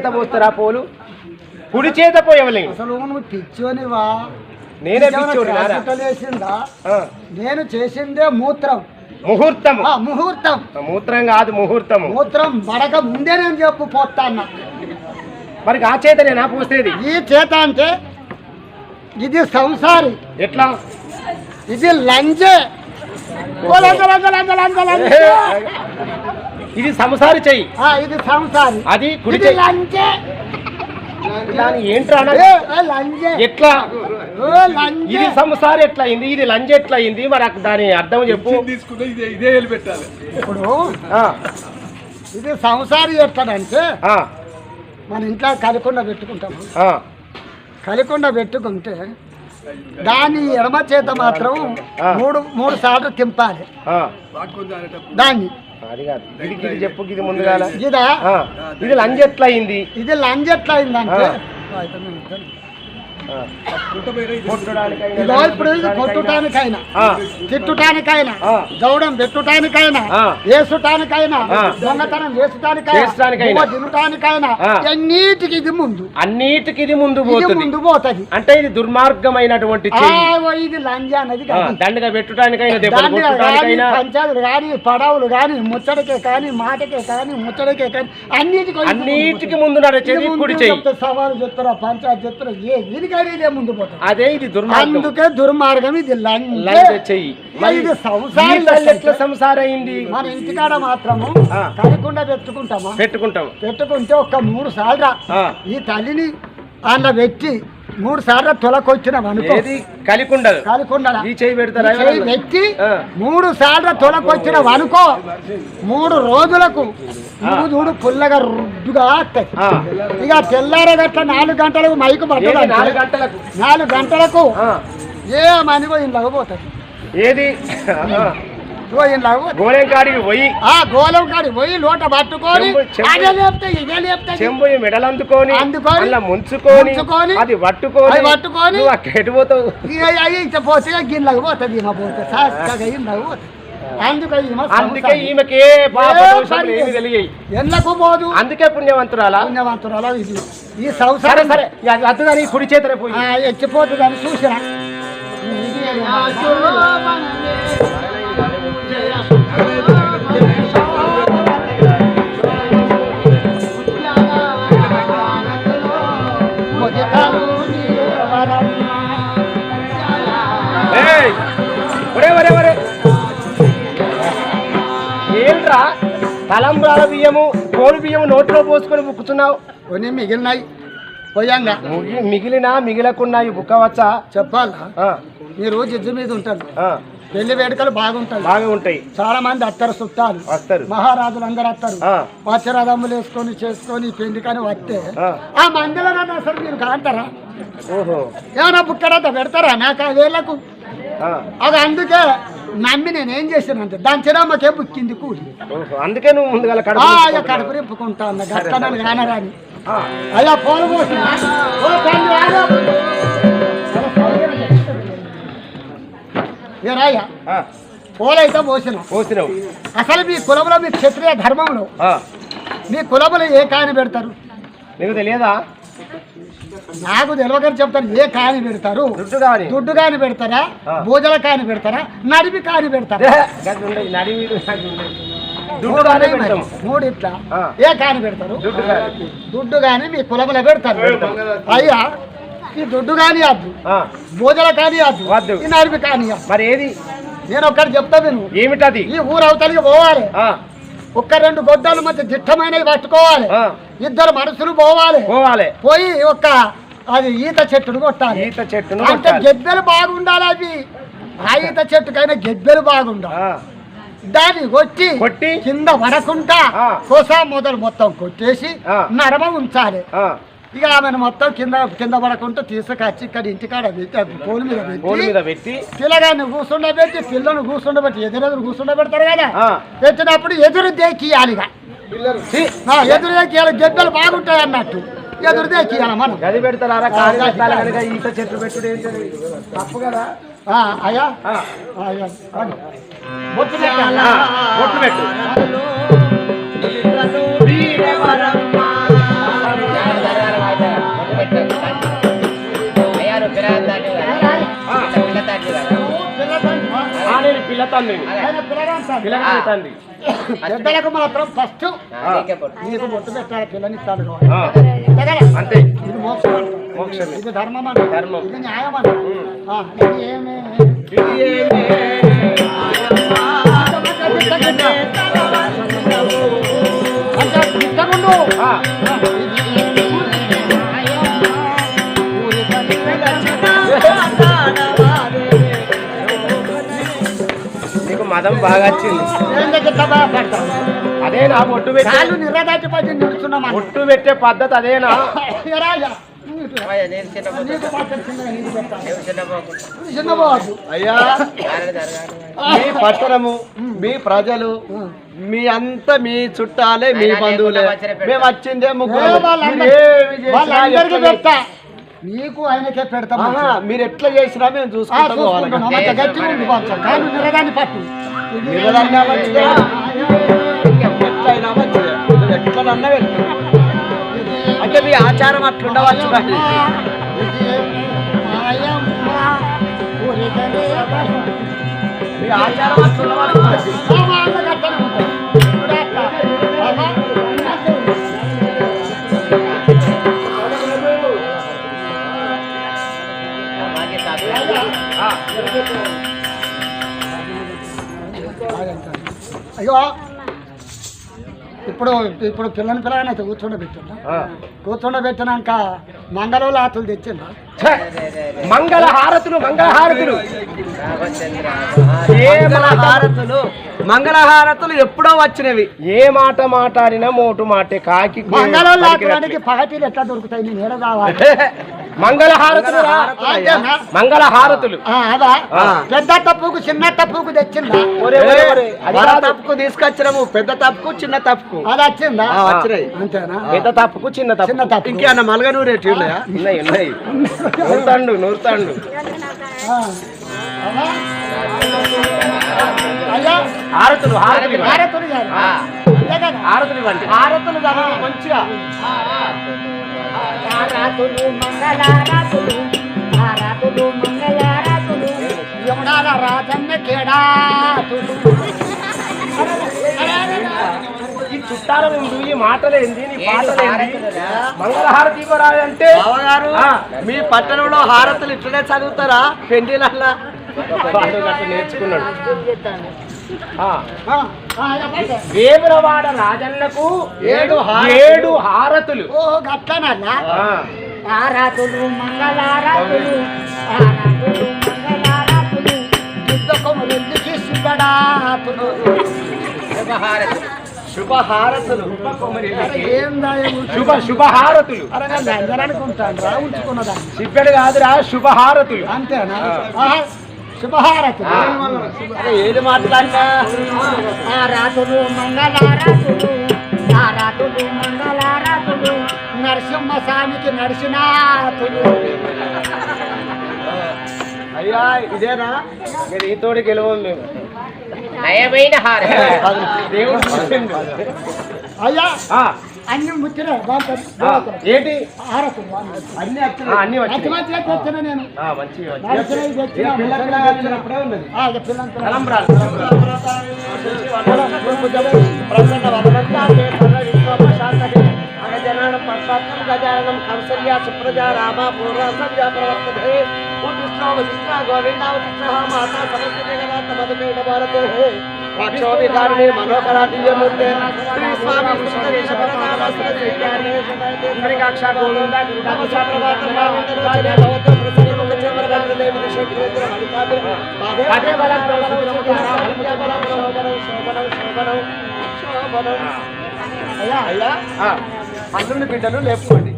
చేత పోస్తారా పోలు? కుడి చేత పోయవలేము అసలు నువ్వు పిచ్చోనివా నేనే నేను చేసిందే మూత్రం. ముహూర్తము. ఆ, ముహూర్తం. మూత్రం కాదు ముహూర్తము. మూత్రం పడక ముందే నేను చెప్పు పోతా అన్న. మరి ఆ చేతనేనా పోసేది? ఈ చేత అంటే ఇది సంసారి. ఎట్లా? ఇది లంజే. ఓ లంజ, లంజ, లంజ, లంజ, లంజ. ఇది సంసారి చెయ్యి. ఆ, ఇది సంసారి. అది కుడి లంజే దాని ఏంట్రా ఎట్లా? ఓ లంజే ఇది సంసారి ఎట్లా అయింది ఇది లంజ్ ఎట్లా అయింది మరి అక్కడ దాని అర్థం చెప్పు. తీసుకుంటే ఇదే పెట్టాలి ఇప్పుడు ఆ, ఇది సంసారి ఎట్టాడంటే ఆ, మన ఇంట్లో కలికుండా పెట్టుకుంటాము. ఆ. కలికుండా పెట్టుకుంటే దాని ఎడమ చేత మాత్రం. మూడు మూడు సార్లు తింపాలి. దాన్ని అది కాదు. ఇది ఇది చెప్పు ఇది ముందుగాల ఇదా? ఇది లంజ్ ఎట్లా అయింది ఇది లంజ్ ఎట్లా అయిందంటే కొట్టుటానికైనా తిట్టుటానికైనా. గౌడం పెట్టుటానికైనా. వేసుటానికైనా. దొంగతనం వేసుటానికైనా తినటానికైనా. అన్నిటికి ఇది ముందు? అన్నిటికి ఇది ముందు ముందు పోతుంది. అంటే ఇది దుర్మార్గమైనటువంటి ఇది లంజ కాదు. దండగా పెట్టుటానికైనా దాంట్లో కానీ కొట్టడానికైనా పంచాయతీలు కానీ పడవలు కానీ ముచ్చటకే కానీ మాటకే కానీ ముచ్చటకే కానీ అన్నిటికీ అన్నిటికి ముందు నడిచేది సవాలు చెప్తారా పంచాయతీ చెప్తారా ఏ దీనికైనా ఇదే ముందు పోతుంది అదే ఇది దుర్మార్గం. అందుకే దుర్మార్గం ఇది చెయ్యి. ఇది సంసారం సంసారం అయింది మన ఇంటికాడ మాత్రము ఆ. కలకుండా పెట్టుకుంటామా? పెట్టుకుంటాం. పెట్టుకుంటే ఒక మూడు సార్లు. ఈ తల్లిని అందులో పెట్టి మూడు సార్లు తొలకొచ్చినాం అనుకో. ఏది? కలికుండదు. కాలికొండల ఈ చేయి పెడతారా? ఆ. మూడు సార్లు తొలకొచ్చిన అనుకో మూడు రోజులకు మూడు పుల్లగా రుడ్డుగా వస్తాయి. ఇక తెల్లారగట్ల నాలుగు గంటలకు మైకు పట్టదు నాలుగు గంటలకు? నాలుగు గంటలకు. ఏ మనిగో ఇంట్లో పోతుంది ఏది? గోళం కాడికి పోయి. ఆ గోలం కాడి పోయి లోట పట్టుకొని అదే లేపితే ఇదే లేపితే చెంబు మెడలు అందుకొని అందుకొని, అలా ముంచుకొని అది పట్టుకొని అది పట్టుకొని, నువ్వు అక్కడ ఎటు పోతావు. ఇక అయ్యి ఇట్లా పోతే గిన్నెలకు పోతుంది ఈమె పోతే. చక్కగా ఇళ్ళకు పోతుంది అందుకే ఈమె అందుకే ఈమెకి ఎన్నకు పోదు? అందుకే పుణ్యవంతురాలా? పుణ్యవంతురాలు ఇది. ఈ సంసారం సరే. కుడి చేతనే పోయి. అని చూసిన. ఏంట్రా? తలంబ్రాల బియ్యము కోడి బియ్యము నోట్లో పోసుకొని బుక్కుతున్నావు? కొన్ని మిగిలినాయి. పోయాంగా. మిగి- మిగిలినా మిగిలకున్నాయి బుక్కవచ్చా చెప్పాలా? ఆ, మీరు జిజ్జు మీద ఉంటారు. పెళ్ళి వేడుకలు బాగుంటాయి. బాగా ఉంటాయి. చాలా మంది అత్తరు చుట్టాలు వస్తారు మహారాజులు అందరు వస్తారు ఆ, పచ్చరదమ్ములు వేసుకొని చేసుకొని పెళ్ళి కానీ వస్తే ఆ. మందిలో నన్ను అసలు మీరు కాంటారా ఓహో. ఏమైనా బుక్కడంతా పెడతారా? నాకు ఆ వేళ్ళకు. అది అందుకే నమ్మి నేను ఏం చేశానంటే దాని చిరమ్మకే బుక్కింది కూలి. అందుకే నువ్వు ముందుగా కడుపు నింపుకుంటా అన్న గట్టనని కానరాని. అయ్యా పోలు పోసిన. పోలైతే పోసిన. పోసినావు. అసలు మీ కులంలో మీ క్షత్రియ ధర్మంలో మీ కులములో ఏ కాని పెడతారు? నీకు తెలియదా? నాకు తెలియకని చెప్తాను ఏ కాని పెడతారు? దుడ్డు కాని. పెడతారా? ఆ. భూజల కాని పెడతారా? నడిపి కాని పెడతారా? మూడు ఇట్లా. ఏ కాని పెడతారు? దుడ్డు కాని. మీ కులములో పెడతారు. అయ్యా ఈ దుడ్డు కాని వద్దు ఆ, భూజల కాని వద్దు వద్దు. ఈ నడిపి కాని. మరి ఏది? నేను ఒక్కటి చెప్తా విను. ఏమిటది? ఈ ఊరు అవతలికి పోవాలి. ఒక్క రెండు గొడ్డలు మధ్య దిట్టమైనవి పట్టుకోవాలి. ఇద్దరు మనుషులు పోవాలి. పోవాలి. పోయి ఒక్క అది ఈత చెట్టును కొట్టాలి. ఈత చెట్టును అంటే. గెబ్బెలు బాగుండాలి అవి. ఆ ఈత చెట్టుకైనా గెబ్బెలు బాగుండాలి. దాన్ని కొట్టి కొట్టి కింద పడకుండా. కోసా మొదలు మొత్తం కొట్టేసి ఆ. నడమ ఉంచాలి. ఇక ఆమెను మొత్తం కింద కింద పడకుండా తీసుకొచ్చి ఇక్కడ ఇంటికాడ పెట్టి పోలు మీద పెట్టి మీద పెట్టి. పిల్లగాన్ని కూర్చుండబెట్టి పిల్లను కూర్చుండబెట్టి ఎదురెదురు కూర్చుండబెడతారు కదా. పెట్టినప్పుడు ఎదురు దేకియాలి ఎదురు దేకియాలి గెడ్డలు బాగుంటాయి అన్నట్టు. ఎదురు దేకియాలి మనం. గది పెడతారా? ఈత చెట్లు పెట్టుడు ఏంటది? తప్పు కదా? ఆ, అయ్యా. అయ్యా? బొట్టు పెట్టు. పిల్ల తండ్రి పిల్లగాని తండ్రి. పెద్దలకు మాత్రం ఫస్ట్. నీకు బొట్టు పెట్టాలి పిల్లనిస్తాడు ఆ, అంతే అంతే. ఇది మోక్షం అంట. మోక్షమే. ఇది ధర్మం అంట. ధర్మం. ఇది న్యాయం అంట. ఇది ఏమి? ఇది ఏమి? నీకు మదం బాగా వచ్చింది. ఏం దగ్గర బాధపడతావు అదే నా ఒట్టు పెట్టే ఒట్టు పెట్టే పద్ధతి అదేనా? అయ్యా మీ పట్టణము మీ ప్రజలు మీ అంతా మీ చుట్టాలే మీ బంధువులే. మేము వచ్చిందే ముగ్గురు. నీకు ఆయనకే పెడతాం మీరు ఎట్లా చేసినా మేము చూసుకుంటాం. గట్టిగా పట్టు నిలదన్నా మంచిదే ఎట్లయినా మంచిదే నువ్వు ఎట్లనన్నా వెళ్ళు అంటే మీ ఆచారం అట్లుండవచ్చు మీ ఆచారం అట్లుండవచ్చు అయ్యో. ఇప్పుడు ఇప్పుడు పిల్లని పిల్లగానే అయితే ఆతులు తెచ్చిందా ఛే! మంగళ హారతులు మంగళ హారతులు ఏ మాట మంగళహారతులు మంగళహారతులు ఎప్పుడో వచ్చినవి. ఏ మాట మాట్లాడినా మోటు మాటే కాకి ఆతులకి పగటీలు ఎట్లా దొరుకుతాయి? నేను ఏడ కావాలి. మంగళ హారతులు రా. అంతేనా? మంగళ హారతులు ఆ, అదా. ఆ. పెద్ద తప్పుకు చిన్న తప్పుకు తెచ్చిందా. తప్పుకు తీసుకొచ్చినాము. పెద్ద తప్పుకు చిన్న తప్పుకు. అది వచ్చిందా? వచ్చినాయి. అంతేనా? పెద్ద తప్పుకు చిన్న తప్పు చిన్న తప్పు ఇంకేమన్నా మలగనూరు ఎట్టి ఉన్నాయా ఉన్నాయి. నూరుతాండు నూరుతాండు. హారతులు హారతులు కదా? హారతులు ఇవ్వండి. హారతులు మంచిగా. మంగళారాతులు మంగళారాతులు యమునాల రాజన్న కేడాతులు ఈ చుట్టాల ఈ మాటలేంది నీ పాటలేంది మంగళహారతి ఇవ్వరాదు అంటే? బావగారు. మీ పట్టణంలో హారతులు ఇట్లనే చదువుతారా? పెండిలల్లా. నేర్చుకున్నాడు. వేములవాడ రాజన్నకు ఏడు. ఏడు హారతులు. ఓ గట్లనన్నా మంగళారాతులు శుభడాతులు? శుభ హారతులు అరే ఏం దాయం శుభ శుభ హారతులు అరే నేను అందరూ అనుకుంటాను రా ఉంచుకున్నదాన్ని. సిబ్బెడు కాదురా శుభ హారతులు అంతేనా అరే ఏది మాట్లాడినా? ఆరాతులు మంగళారాతులు ఆరాతులు మంగళారాతులు నరసింహ స్వామికి నడిచినాతులు అయ్యా ఇదేనా? మీరు ఈ తోడి గెలవం మేము. నయమైన హారం. దేవుడు. అయ్యా ఆ, అన్ని ఆ, ఏంటి? అన్ని అన్ని తెచ్చిన నేను. ప్రసన్న వదనంతా పశ్చాత్తం గజానం కంసల్యా సుప్రజా రామ పూర్వ సంధ్యా ప్రవర్తతే ఉత్తిష్టో వశిష్ఠ గోవిందావతిష్ఠ మాతా సరస్వతి గదాత మధుపేట భారతే వాక్షో వికారిణి శ్రీ స్వామి కృష్ణ గోవింద అయ్యా అయ్యా. బిడ్డలు లేపుకోండి.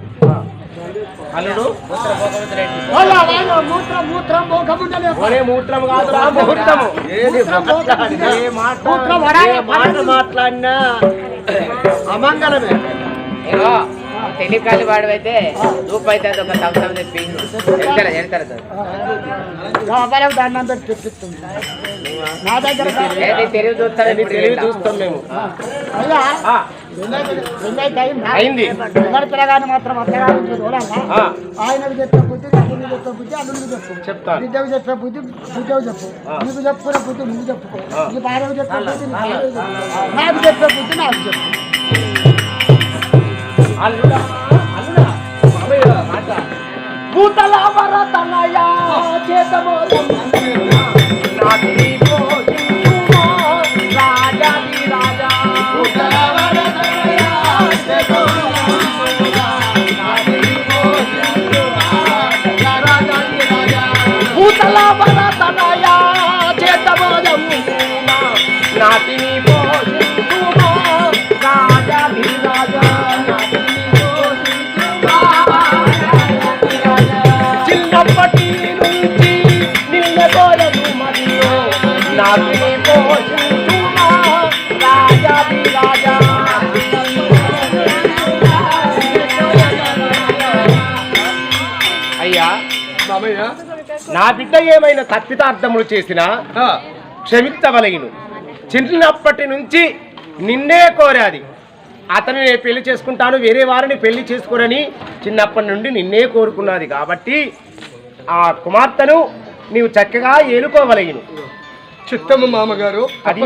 అల్లుడు మూత్రం ఏది మాట్లాడినా, ఏ మాట? మూత్రం ఏ వరాలే. మాట మాట్లాడినా? అమంగళమే. తెలికాలి వాడు అయితే దూపు అయితే అది ఒక సంవత్సరం తెప్పి వెళ్తారా తెప్పిస్తుంది నా దగ్గర ఏది తెలివి చూస్తారా నీ తెలివి చూస్తాం మేము. అయ్యా. ఆ, రెండైతే అయిందా? ఎవరి పిల్లగాని మాత్రం ఆ. ఆయనకు చెప్పే బుద్ధి తల్లికి చెప్పే బుద్ధి అల్లుడికి చెప్పు చెప్తాను. బిడ్డకు చెప్పే బుద్ధి బిడ్డకు చెప్పు. నీకు చెప్పుకునే బుద్ధి నువ్వు చెప్పుకో. నీ భార్యకు చెప్పే బుద్ధి నాకు చెప్పే బుద్ధి నాకు చెప్పు భూతల నా బిడ్డ ఏమైనా తప్పితార్థములు చేసినా క్షమించవలగిను చిన్నప్పటి నుంచి నిన్నే కోరాది. అతను నేను పెళ్ళి చేసుకుంటాను వేరే వారిని పెళ్ళి చేసుకోరని చిన్నప్పటి నుండి నిన్నే కోరుకున్నది కాబట్టి ఆ కుమార్తెను నీవు చక్కగా ఏలుకోవలగిను చిత్తమ్మ మామగారు అది.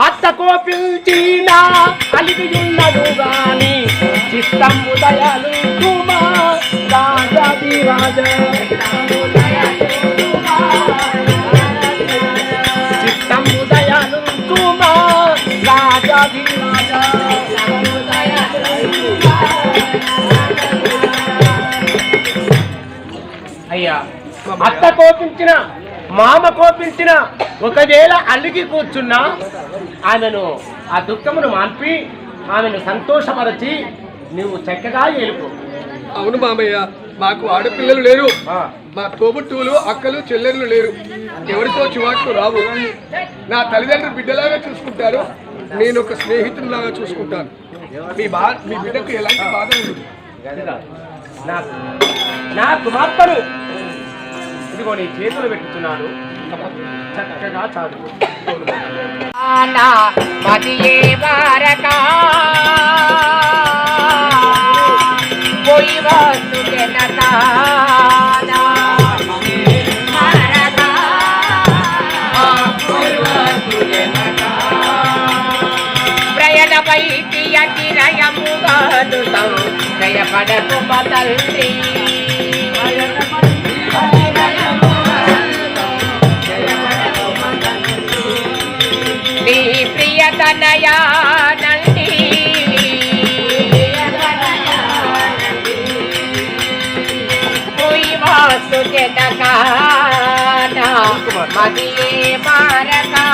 అత్త కోపించిన గాని చిత్తంబు దయలు కుమా రాజాది రాజా. అయ్యా అత్త కోపించిన మామ కోపించిన ఒకవేళ అలిగి కూర్చున్నా ఆమెను ఆ దుఃఖమును మాన్పి ఆమెను సంతోషపరచి నువ్వు చక్కగా ఏలుకో. అవును మామయ్య మాకు ఆడపిల్లలు లేరు. మా తోబుట్టువులు అక్కలు చెల్లెళ్ళు లేరు. ఎవరితో చివాట్లు రావు. నా తల్లిదండ్రులు బిడ్డలాగా చూసుకుంటారు. నేను ఒక స్నేహితునిలాగా చూసుకుంటాను. మీ బా మీ బిడ్డకు ఎలాంటి బాధ గదిరా. నా కుమార్తెను ఇదిగో నీ చేతులు పెట్టుతున్నాను చక్కగా చాలు. ఆనా అడకుమ తల్లి. నీ ప్రియతనయా నండి పోయి వాసు జనకానా మదియే మారకా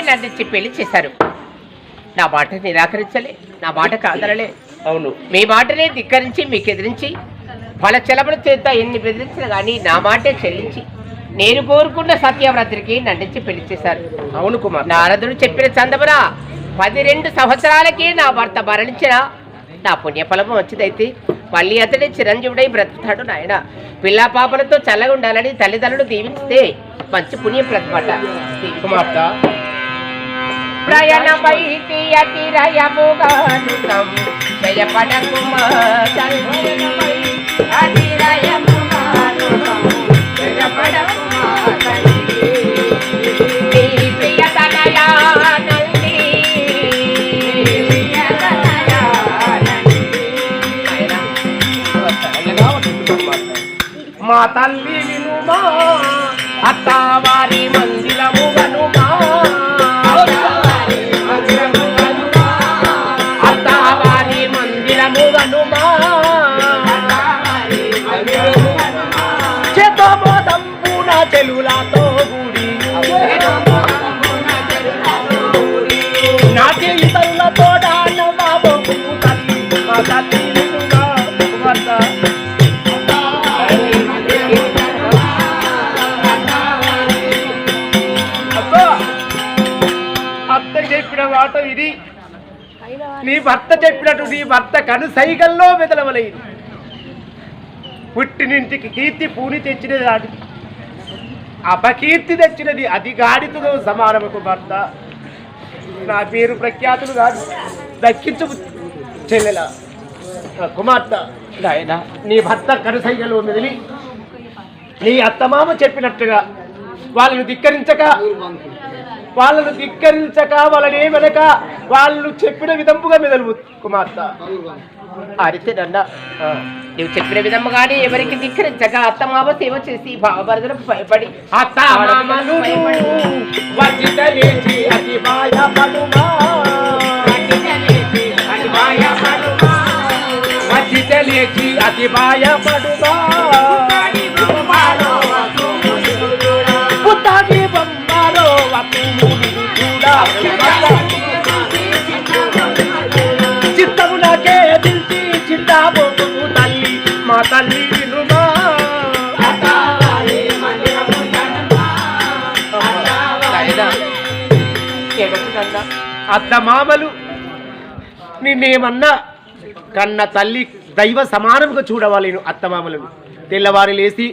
వరుడికే నన్ను పెళ్ళి చేశారు. నా మాట నిరాకరించలే నా మాట కాదనలే. అవును. మీ మాటనే ధిక్కరించి మీకు ఎదిరించి ఫల చెలబడి చేత ఎన్ని బెదిరించిన కానీ నా మాటే చెల్లించి నేను కోరుకున్న సత్యవ్రతుడికి నండించి పెళ్ళి చేశారు. అవును కుమార్. నారదుడు చెప్పిన చందమున పది రెండు సంవత్సరాలకే నా భర్త మరణించిన నా పుణ్యఫలము వచ్చిదైతే మళ్ళీ అతడే చిరంజీవుడై బ్రతుకుతాడు నాయన. పిల్ల పాపలతో చల్లగా ఉండాలని తల్లిదండ్రులు దీవించితే మంచి పుణ్యం ప్రతిపట. కుమార్తె ప్రయాణ బయటి అతిరయముగాను మా తల్లి. అతిరయముగాను జయపడకు మా తల్లి. నీ ప్రియతనయా నంది. ప్రియతనయా మాట విని నీ భర్త చెప్పినట్టు నీ భర్త కను సైగల్లో మెదలవలేదు పుట్టినింటికి కీర్తి పూని తెచ్చినది ఆడి. అపకీర్తి తెచ్చినది అది గాడితో సమానముకు భర్త. నా పేరు ప్రఖ్యాతులు కాదు. దక్కించు చెల్లెల కుమార్తె. నాయనా. నీ భర్త కనుసైగలో మెదిలి నీ అత్తమామ చెప్పినట్టుగా వాళ్ళను ధిక్కరించక వాళ్ళను ధిక్కరించక వాళ్ళని వెనక వాళ్ళు చెప్పిన విధముగా మెదలు కుమార్తె అరితేనన్న నువ్వు చెప్పిన విధముగానే ఎవరికి ధిక్కరించక అత్తమావ సేవ చేసి భావభరతలకు భయపడి అతి భయపడుమా. అతి భయపడుమా. చూడా. చిత్తమునకే దిల్చి చిత్తాబోకు తల్లి మా తల్లి వినుమా? అత్త మామలు నిన్నేమన్నా కన్న తల్లి దైవ సమానంగా చూడవలేను అత్త మామలను తెల్లవారి లేసి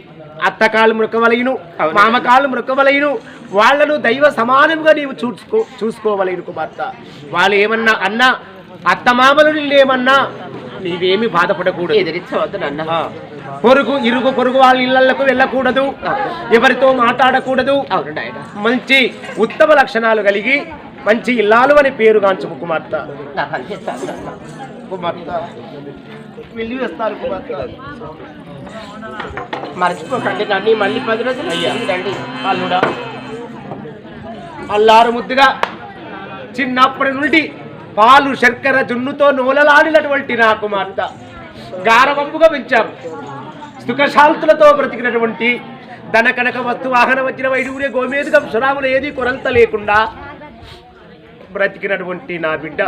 అత్త కాళ్ళు మృక్కవలయును మామ కాళ్ళు మృక్కవలయును వాళ్ళను దైవ సమానంగా నీవు చూసుకో చూసుకోవలేను కుమార్తె. వాళ్ళు ఏమన్నా అన్నా అత్త మామలు నిన్నేమన్నా నీవేమి బాధపడకూడదు. ఎదిరించవద్దు పొరుగు ఇరుగు పొరుగు వాళ్ళ ఇళ్ళకు వెళ్ళకూడదు. ఎవరితో మాట్లాడకూడదు. మంచి ఉత్తమ లక్షణాలు కలిగి మంచి ఇల్లాలు అని పేరు గాంచుకు కుమార్తె. వెళ్ళి వేస్తారు కుమార్తె. మర్చిపోకండి నన్ను మళ్ళీ పది రోజులు రండి. అల్లుడా. అల్లారు ముద్దుగా చిన్నప్పటి నుండి పాలు శర్కర జున్నుతో నూలలాడినటువంటి నా కుమార్తె. గారవంపుగా పెంచాం సుఖశాంతులతో బ్రతికినటువంటి ధన కనక వస్తు వాహన వచ్చిన వైడూరే గోమేదుగం సురాములు ఏది కొరత లేకుండా బ్రతికినటువంటి నా బిడ్డ.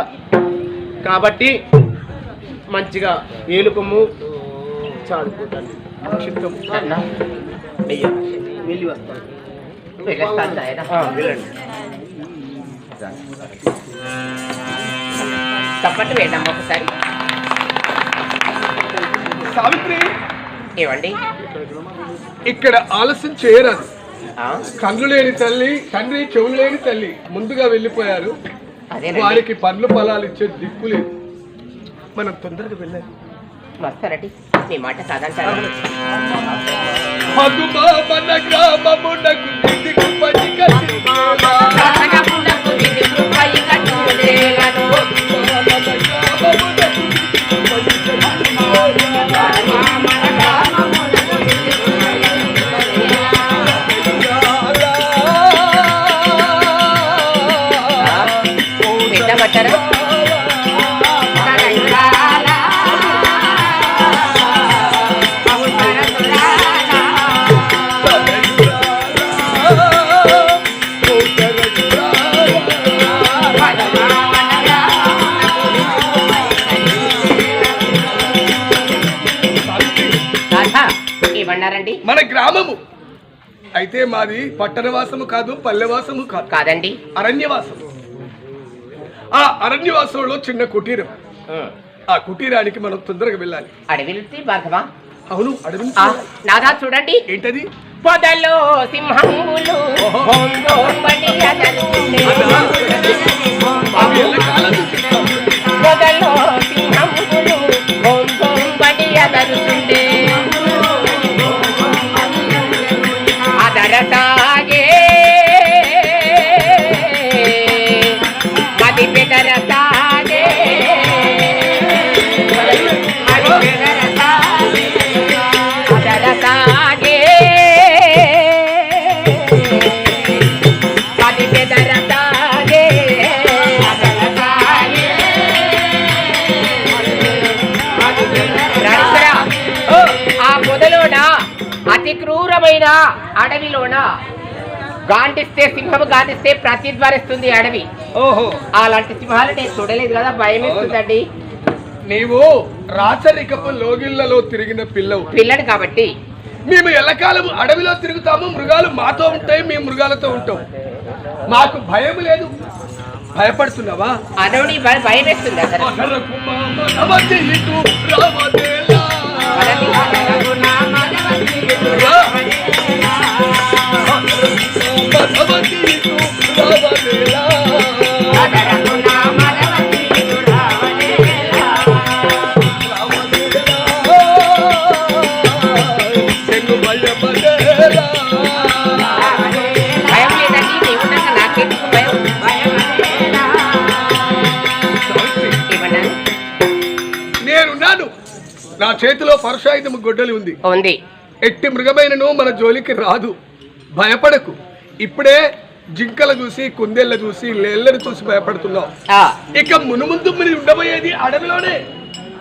కాబట్టి మంచిగా ఏలుకొమ్ము వెళ్ళి వస్తాను. వెళ్ళండి. తప్పట్టు వేద్దాం ఒకసారి. సావిత్రి! ఏమండి? ఇక్కడ ఆలస్యం చేయరాదు. కళ్ళు లేని తల్లి తండ్రి చెవులు లేని తల్లి ముందుగా వెళ్ళిపోయారు. వారికి పండ్లు పొలాలు ఇచ్చే దిక్కు లేదు. మనం తొందరగా వెళ్ళాలి. వస్తారండి మీ మాట కాదంటారు గ్రామమునకు గ్రామము అయితే మాది పట్టణవాసము కాదు పల్లెవాసము కాదు. కాదండి. అరణ్యవాసం. ఆ అరణ్యవాసంలో చిన్న కుటీరం. ఆ. కుటీరానికి మనం తొందరగా వెళ్ళాలి. అడవిలుతి భార్గవా? అవును అడవి నాదా చూడండి. ఏంటది? పొదలో సింహములు. పొదలో సింహములు గాండిస్తే సింహం గాండిస్తే ప్రతిధ్వనిస్తుంది ఈ అడవి. ఓహో. అలాంటి సింహాలు నేను చూడలేదు కదా భయం వేస్తుందండి. నీవు రాచరికపు లోగిళ్ళలో తిరిగిన పిల్లవు. పిల్లని కాబట్టి. మేము ఎల్లకాలం అడవిలో తిరుగుతాము మృగాలు మాతో ఉంటాయి మేము మృగాలతో ఉంటాం. మాకు భయం లేదు. భయపడుతున్నావా? అనవుడి భయం వేస్తుంది నా చేతిలో పరుషాయుధము గొడ్డలి ఉంది. ఉంది. ఎట్టి మృగమైనను మన జోలికి రాదు. భయపడకు. ఇప్పుడే జింకల చూసి కుందేళ్ళ చూసి లేళ్ళను చూసి భయపడుతున్నావు. ఇక మునుముందు మీరు ఉండబోయేది అడవిలోనే.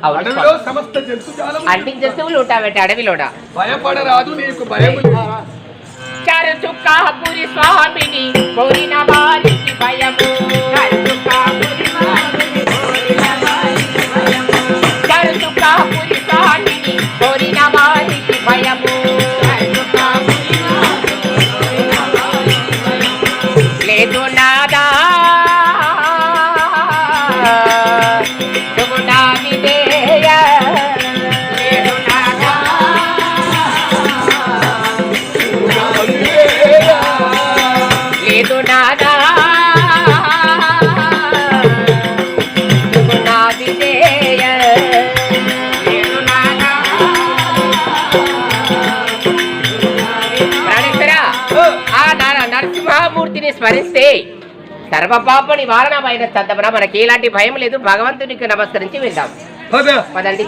అడవిలో. సమస్త జంతుజాలం అంటి జంతువులు ఉంటావట అడవిలోన? భయపడరాదు నీకు భయం. చారు చుక్క పురి స్వామిని కోరిన వారికి భయము. స్మరిస్తే సర్వపాప నివారణమైన చందమన మనకి ఎలాంటి భయం లేదు. భగవంతునికి నమస్కరించి వెళ్దాం పద పదండి.